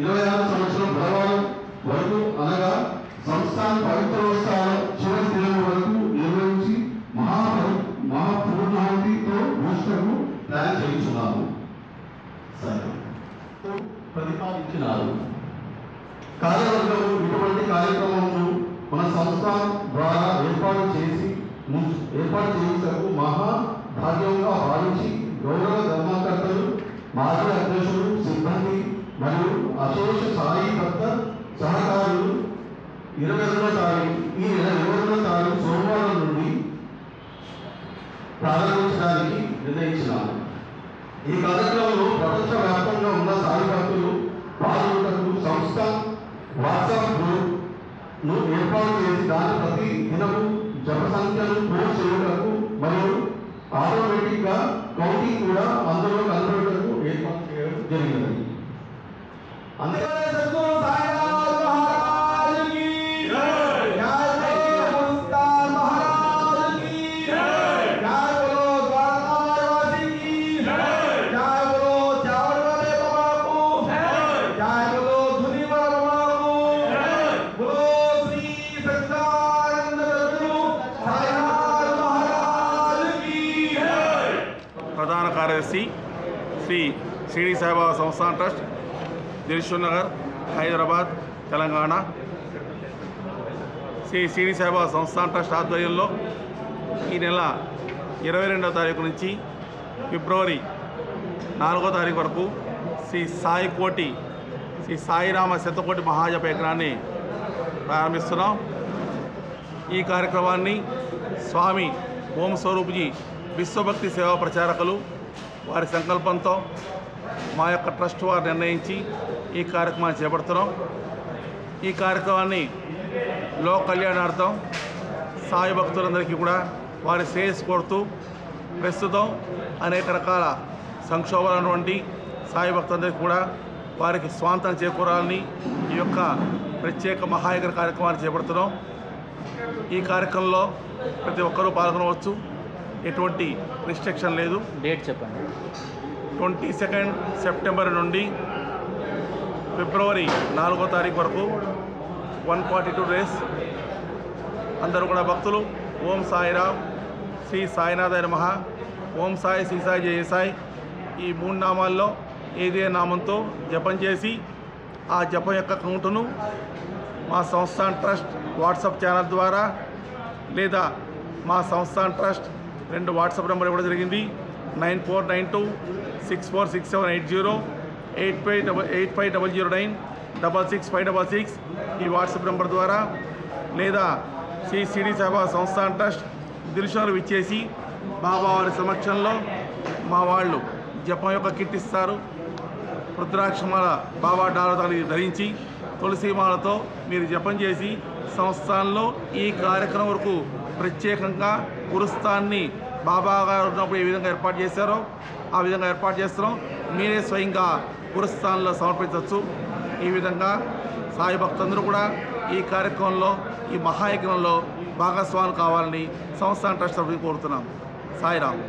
ఇరవై ఆరు సంవత్సరం బుధవారం వరకు అనగా సంస్థాన పవిత్రోత్సవాల చివరి దినం వరకు నిర్వహించి మహా మహాపూర్ణావతితో భూషణకు ప్లాన్ చేయించున్నాము. సరే. ప్రతిపాదించినారు. కార్యవర్గం ఇటువంటి కార్యక్రమంను మన సంస్థ ద్వారా ఏర్పాటు చేసి ఏర్పాటు చేయించకు మహా భాగ్యంగా ఇరవై రెండవ తారీఖు ఈ నెల ఇరవై రెండవ తారీఖు సోమవారం నుండి ప్రారంభించడానికి నిర్ణయించినాము ఈ కార్యక్రమంలో ప్రపంచ వ్యాప్తంగా ఉన్న సాయి భక్తులు పాల్గొనటకు సంస్థ వాట్సాప్ గ్రూప్ను ఏర్పాటు చేసి దాని ప్రతి దినము జప సంఖ్యను పోస్ట్ చేయటకు మరియు ఆటోమేటిక్గా కౌంటింగ్ కూడా అందులో కనబడటకు ఏర్పాటు చేయడం జరిగినది. అందుకే కార్యదర్శి శ్రీ షిరిడి సాయిబాబా సంస్థాన్ ట్రస్ట్ దిల్షుక్ నగర్ హైదరాబాద్ తెలంగాణ. శ్రీ షిరిడి సాయిబాబా సంస్థాన్ ట్రస్ట్ ఆధ్వర్యంలో ఈ నెల ఇరవై రెండవ తారీఖు నుంచి ఫిబ్రవరి నాలుగో తారీఖు వరకు శ్రీ సాయి కోటి శ్రీ సాయిరామ శతకోటి మహాజప యజ్ఞాన్ని ప్రారంభిస్తున్నాం. ఈ కార్యక్రమాన్ని స్వామి ఓం స్వరూప్జీ విశ్వభక్తి సేవా ప్రచారకులు వారి సంకల్పంతో మా యొక్క ట్రస్ట్ వారు నిర్ణయించి ఈ కార్యక్రమాన్ని చేపడుతున్నాం. ఈ కార్యక్రమాన్ని లోక కళ్యాణార్థం సాయి భక్తులందరికీ కూడా వారి శ్రేయస్సు కోరుతూ ప్రస్తుతం అనేక రకాల సంక్షోభాలటువంటి సాయి భక్తులందరికీ కూడా వారికి స్వాంతం చేకూరాలని ఈ యొక్క ప్రత్యేక మహాయజ్ఞ కార్యక్రమాన్ని చేపడుతున్నాం. ఈ కార్యక్రమంలో ప్రతి ఒక్కరూ పాల్గొనవచ్చు. ఎటువంటి రిస్ట్రిక్షన్ లేదు. డేట్ చెప్పండి. ట్వంటీ సెకండ్ సెప్టెంబర్ నుండి ఫిబ్రవరి నాలుగో తారీఖు వరకు వన్ ఫార్టీ టూ డేస్ అందరూ కూడా భక్తులు ఓం సాయిరామ్ శ్రీ సాయినాథాయ నమః. ఓం సాయి శ్రీ సాయి జయ సాయి. ఈ మూడు నామాల్లో ఏదే నామంతో జపం చేసి ఆ జపం యొక్క కౌంటును మా సంస్థాన్ ట్రస్ట్ వాట్సాప్ ఛానల్ ద్వారా లేదా మా సంస్థాన్ ట్రస్ట్ రెండు వాట్సాప్ నెంబర్ ఇవ్వడం జరిగింది. Nine four nine two six four six seven eight zero eight five double eight five double zero nine double six five double six ఈ వాట్సాప్ నెంబర్ ద్వారా లేదా Shri CD సభ Samsthan trust దిల్షాలు ఇచ్చేసి బాబా వారి సమక్షంలో మా వాళ్ళు జపం యొక్క కిట్ ఇస్తారు. రుద్రాక్షమాల బాబా డాలతాలు ధరించి తులసిమాలతో మీరు జపం చేసి సంస్థానంలో ఈ కార్యక్రమం వరకు ప్రత్యేకంగా గురుస్థాన్ని బాబా గారు ఉన్నప్పుడు ఏ విధంగా ఏర్పాటు చేశారో ఆ విధంగా ఏర్పాటు చేస్తున్నాం. మీరే స్వయంగా గురుస్థాన్లో సమర్పించవచ్చు. ఈ విధంగా సాయి భక్తులందరూ కూడా ఈ కార్యక్రమంలో ఈ మహాయజ్ఞంలో భాగస్వాములు కావాలని సంస్థాన ట్రస్ట్ కోరుతున్నాం. సాయిరామ్.